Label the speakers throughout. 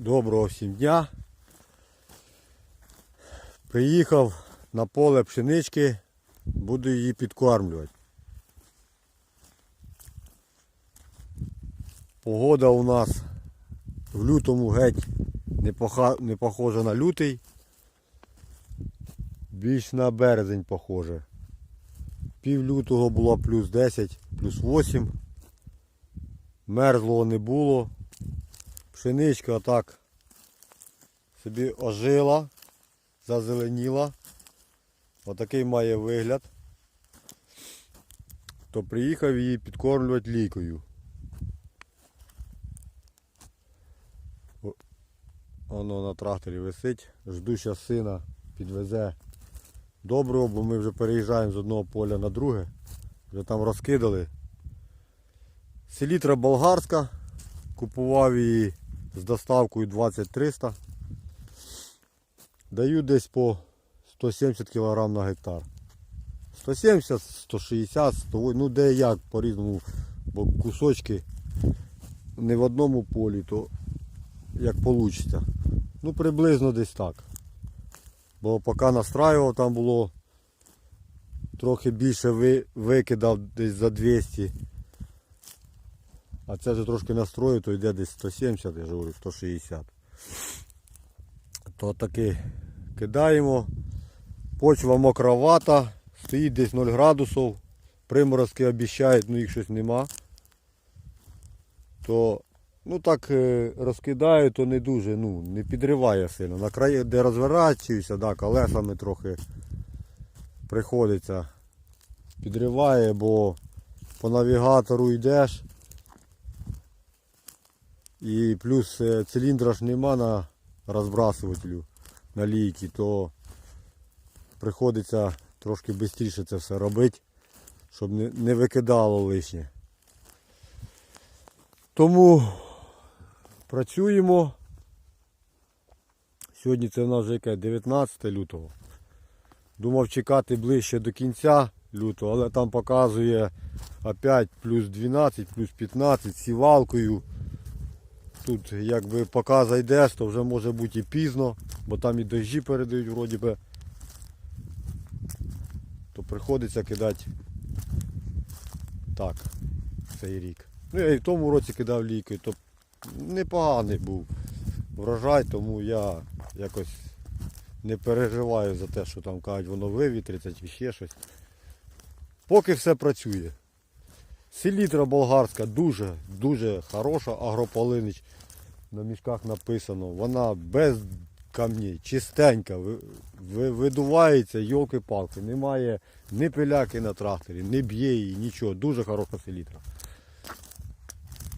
Speaker 1: Доброго всім дня. Приїхав на поле пшенички, буду її підкормлювати. Погода у нас в лютому геть не, не похожа на лютий. Більш на березень похоже. Пів лютого було плюс 10, плюс 8. Мерзлого не було. Пшеничка отак собі ожила, зазеленіла. Отакий має вигляд. То приїхав її підкормлювати лікою. Воно на тракторі висить. Жду зараз сина підвезе доброго, бо ми вже переїжджаємо з одного поля на друге. Вже там розкидали. Селітра болгарська. Купував її з доставкою 2300. Даю десь по 170 кг на гектар. 170, 160, 100, ну де як по-різному, бо кусочки не в одному полі, то як вийде. Ну приблизно десь так. Бо поки настраював, там було трохи більше ви- викидав десь за 200. А це вже трошки настрою, то йде десь 170, я ж говорю, 160. То таки кидаємо. Почва мокровата, стоїть десь 0 градусів. Приморозки обіцяють, ну їх щось нема. То ну так е, розкидаю, то не дуже, ну, не підриває сильно. На краї, де розворачуюся, да, колесами трохи приходиться. Підриває, бо по навігатору йдеш. І плюс е, циліндра ж нема на розбрасувателю на лійки, то приходиться трошки швидше це все робити, щоб не, викидало лишнє. Тому працюємо. Сьогодні це в нас вже яке 19 лютого. Думав чекати ближче до кінця лютого, але там показує опять плюс 12, плюс 15 сівалкою. Тут якби поки зайдеш, то вже може бути і пізно, бо там і дощі передають вроді би. То приходиться кидати так, цей рік. Ну я і в тому році кидав лікою, то непоганий був врожай, тому я якось не переживаю за те, що там кажуть, воно вивітриться чи ще щось. Поки все працює. Селітра болгарська дуже, дуже хороша, агрополинич. На мішках написано. Вона без камней, чистенька, ви- ви- видувається, йолки-палки. Немає ні пиляки на тракторі, не б'є її, нічого. Дуже хороша селітра.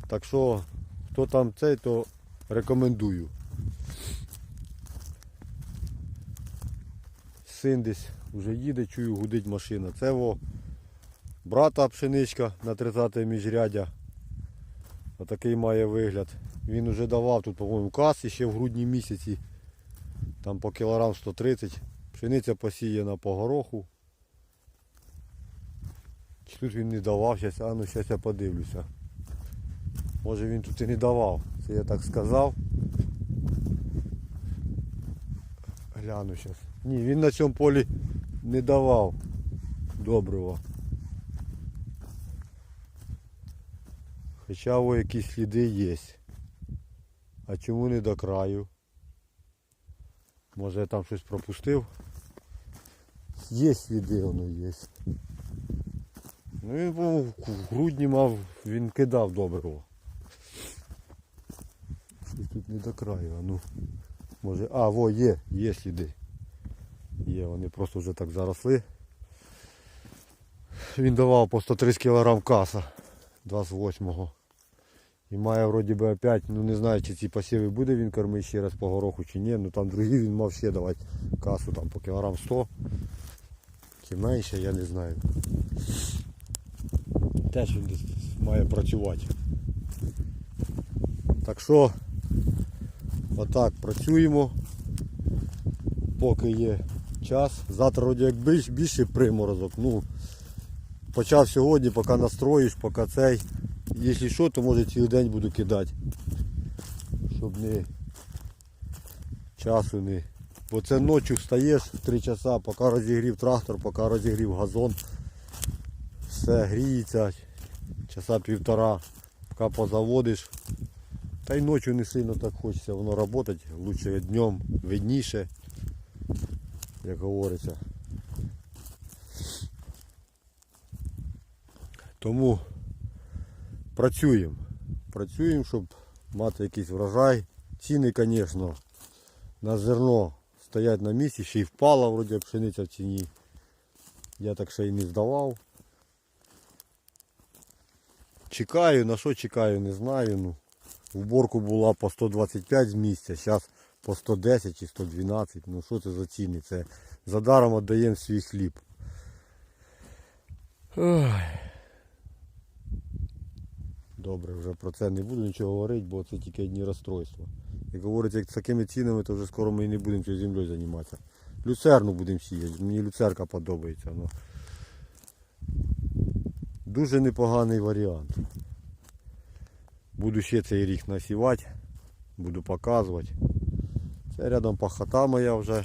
Speaker 1: Так що, хто там цей, то рекомендую. Син десь вже їде, чую, гудить машина. Це во брата пшеничка на 30 міжрядя. Отакий має вигляд. Він вже давав тут, по-моєму, кас ще в грудні місяці. Там по кілограм 130. Пшениця посіяна по гороху. Чи тут він не давав, щас, а ну зараз я подивлюся. Може він тут і не давав. Це я так сказав. Гляну зараз. Ні, він на цьому полі не давав доброго. Хоча о, якісь сліди є. А чому не до краю? Може я там щось пропустив? Є сліди, воно є. Ну він по-моєму, в грудні мав, він кидав доброго. Щось тут не до краю, а ну. Може. А, во, є, є сліди. Є, вони просто вже так заросли. Він давав по 130 кг каса 28-го. І має вроді би опять, ну не знаю чи ці посіви буде він кормити ще раз по гороху чи ні, ну там другий він мав ще давати касу там по кілограм 100 чи менше, я не знаю. Теж він має працювати. Так що отак працюємо, поки є час. Завтра вроді як більш, більший приморозок. Ну, почав сьогодні, поки настроїш, поки цей. Якщо що, то може цілий день буду кидати. Щоб не часу не. Бо це ночі встаєш в 3 часа, поки розігрів трактор, поки розігрів газон. Все гріється, часа півтора, поки позаводиш. Та й ночі не сильно так хочеться воно працювати, лучше днем, видніше, як говориться. Тому працюємо. Працюємо, щоб мати якийсь врожай. Ціни, звісно, на зерно стоять на місці, ще й впала вроді пшениця в ціні. Я так ще й не здавав. Чекаю, на що чекаю, не знаю. Ну, уборку була по 125 з місця, зараз по 110 чи 112. Ну що це за ціни? Це за даром віддаємо свій хліб. Ой. Добре, вже про це не буду нічого говорити, бо це тільки одні розстройства. Як говорять, як з такими цінами, то вже скоро ми і не будемо цією землею займатися. Люцерну будемо сіяти. Мені люцерка подобається. Ну. Дуже непоганий варіант. Буду ще цей рік насівати, буду показувати. Це рядом пахота моя вже.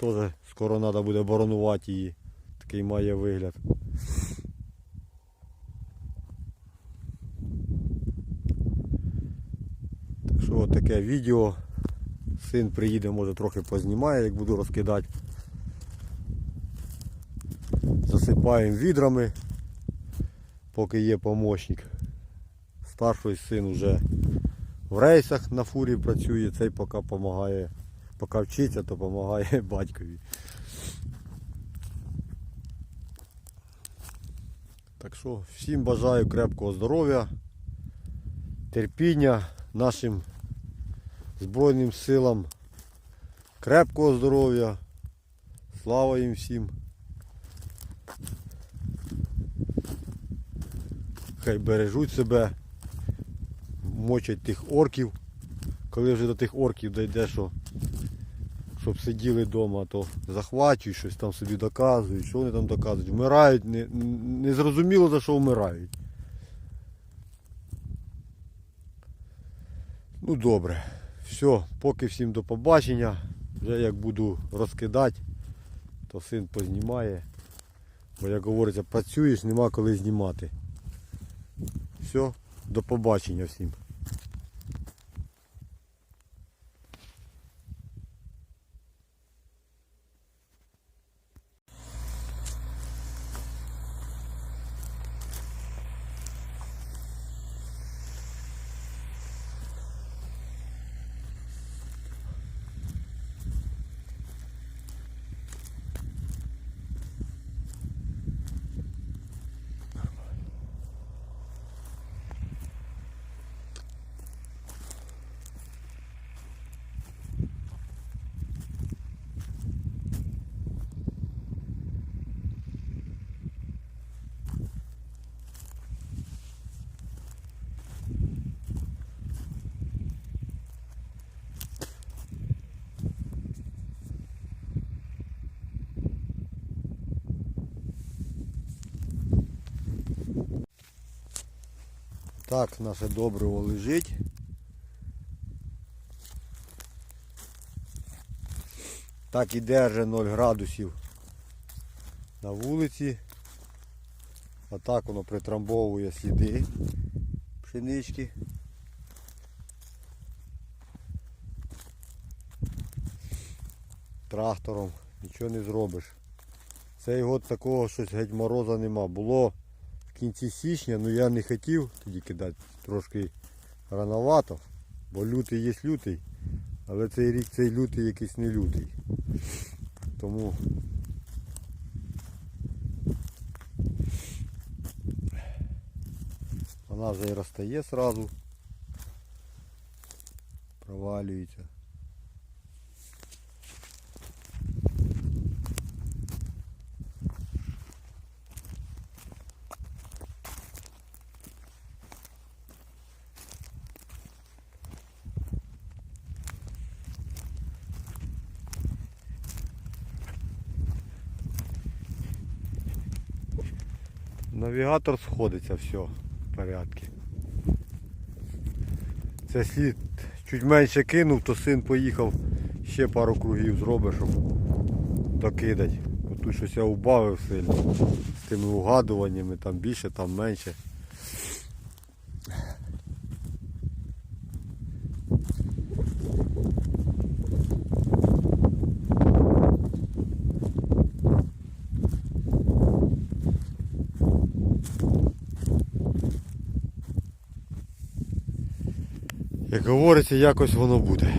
Speaker 1: Теж скоро треба буде боронувати її. Такий має вигляд. Так що от таке відео. Син приїде, може трохи познімає, як буду розкидати. Засипаємо відрами, поки є помощник. Старший син вже в рейсах на фурі працює, цей поки допомагає, поки вчиться, то допомагає батькові. Так що всім бажаю крепкого здоров'я, терпіння нашим Збройним силам крепкого здоров'я. Слава їм всім. Хай бережуть себе, мочать тих орків. Коли вже до тих орків дійде, що щоб сиділи вдома, то захвачують, щось там собі доказують, що вони там доказують. Вмирають, не, не зрозуміло за що вмирають. Ну добре. Все, поки всім до побачення. Вже як буду розкидати, то син познімає. Бо як говориться, працюєш, нема коли знімати. Все, до побачення всім. Так, наше добриво лежить. Так і держить 0 градусів на вулиці. А так воно притрамбовує сліди пшенички. Трактором нічого не зробиш. Цей год такого щось геть мороза нема. Було в кінці січня, ну я не хотів тоді кидати трошки рановато, бо лютий є лютий, але цей рік цей лютий якийсь не лютий. Тому вона вже і розтає сразу, провалюється. Навігатор сходиться, все, в порядку. Це слід чуть менше кинув, то син поїхав ще пару кругів зробить, щоб докидати. Тут щось я убавив сильно. З тими угадуваннями, там більше, там менше. Як говориться, якось воно буде.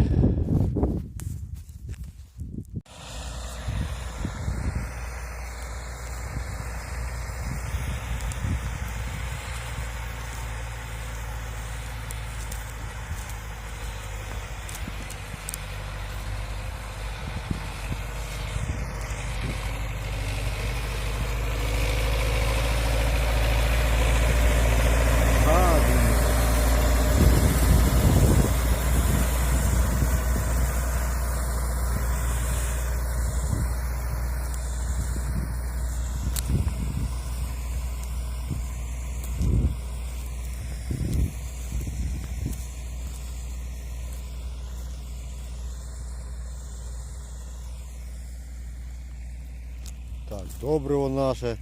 Speaker 1: А, блін. Так, добриво наше.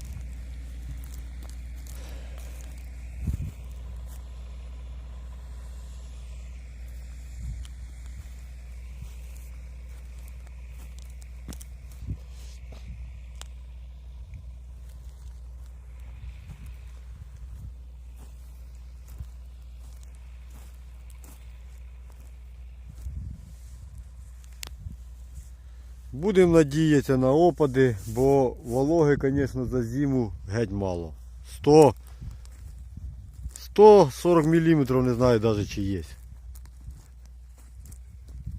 Speaker 1: Будемо надіятися на опади, бо вологи, звісно, за зиму геть мало. 100 140 мм не знаю навіть чи є.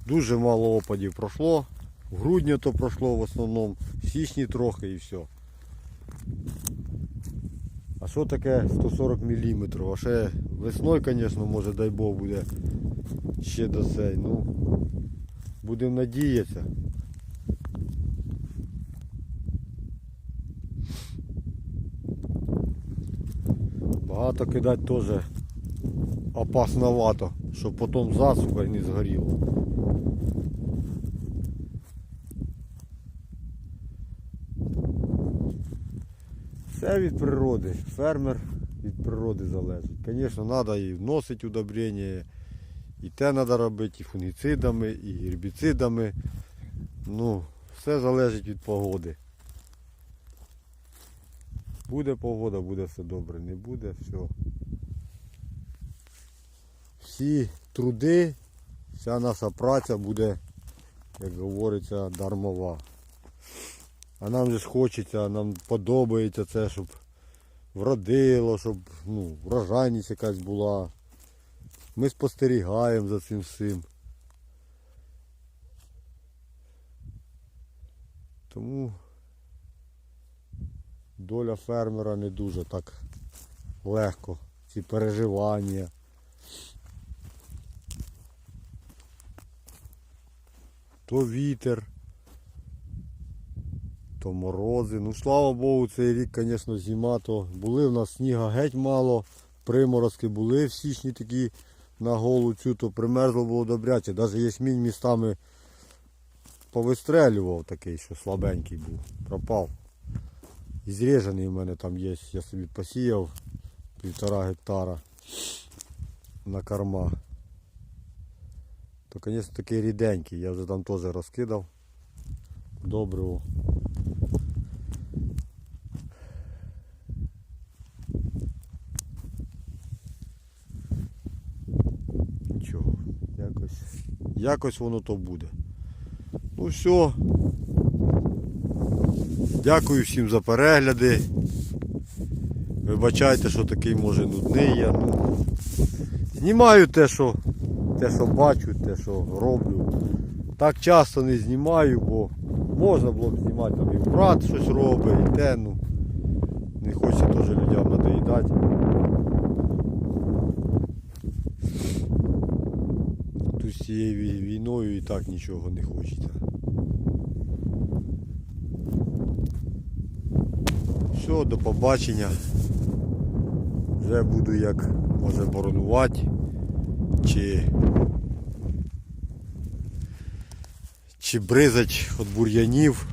Speaker 1: Дуже мало опадів пройшло. В грудні то пройшло в основному, в січні трохи і все. А що таке 140 мм? А ще весною, звісно, може дай Бог буде ще до цей. Ну, будемо надіятися. Багато кидати теж опасновато, щоб потім засуха не згоріло. Все від природи. Фермер від природи залежить. Звісно, треба і вносити удобрення, і те треба робити, і фунгіцидами, і гербіцидами. Ну, все залежить від погоди. Буде погода, буде все добре, не буде, все. Всі труди, вся наша праця буде, як говориться, дармова. А нам же ж хочеться, нам подобається це, щоб вродило, щоб ну, врожайність якась була. Ми спостерігаємо за цим всім. Тому доля фермера не дуже так легко. Ці переживання. То вітер, то морози. Ну слава Богу, цей рік, звісно, зима, то були в нас сніга геть мало, приморозки були в січні такі на голу цю, то примерзло було добряче. Навіть ячмінь містами повистрелював такий, що слабенький був, пропав. І зрізаний в мене там є, я собі посіяв півтора гектара на корма. То, звісно, такий ріденький, я вже там теж розкидав. Добриво. Нічого, якось, якось воно то буде. Ну все. Дякую всім за перегляди. Вибачайте, що такий може нудний я. Ну, знімаю те, що, те, що бачу, те, що роблю. Так часто не знімаю, бо можна було б знімати там і брат щось робить, і те, ну. Не хочеться теж людям надоїдати. Тут з цією війною і так нічого не хочеться. Все, до побачення. Вже буду як може боронувати. Чи, чи бризать від бур'янів,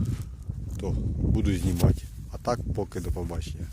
Speaker 1: то буду знімати. А так поки до побачення.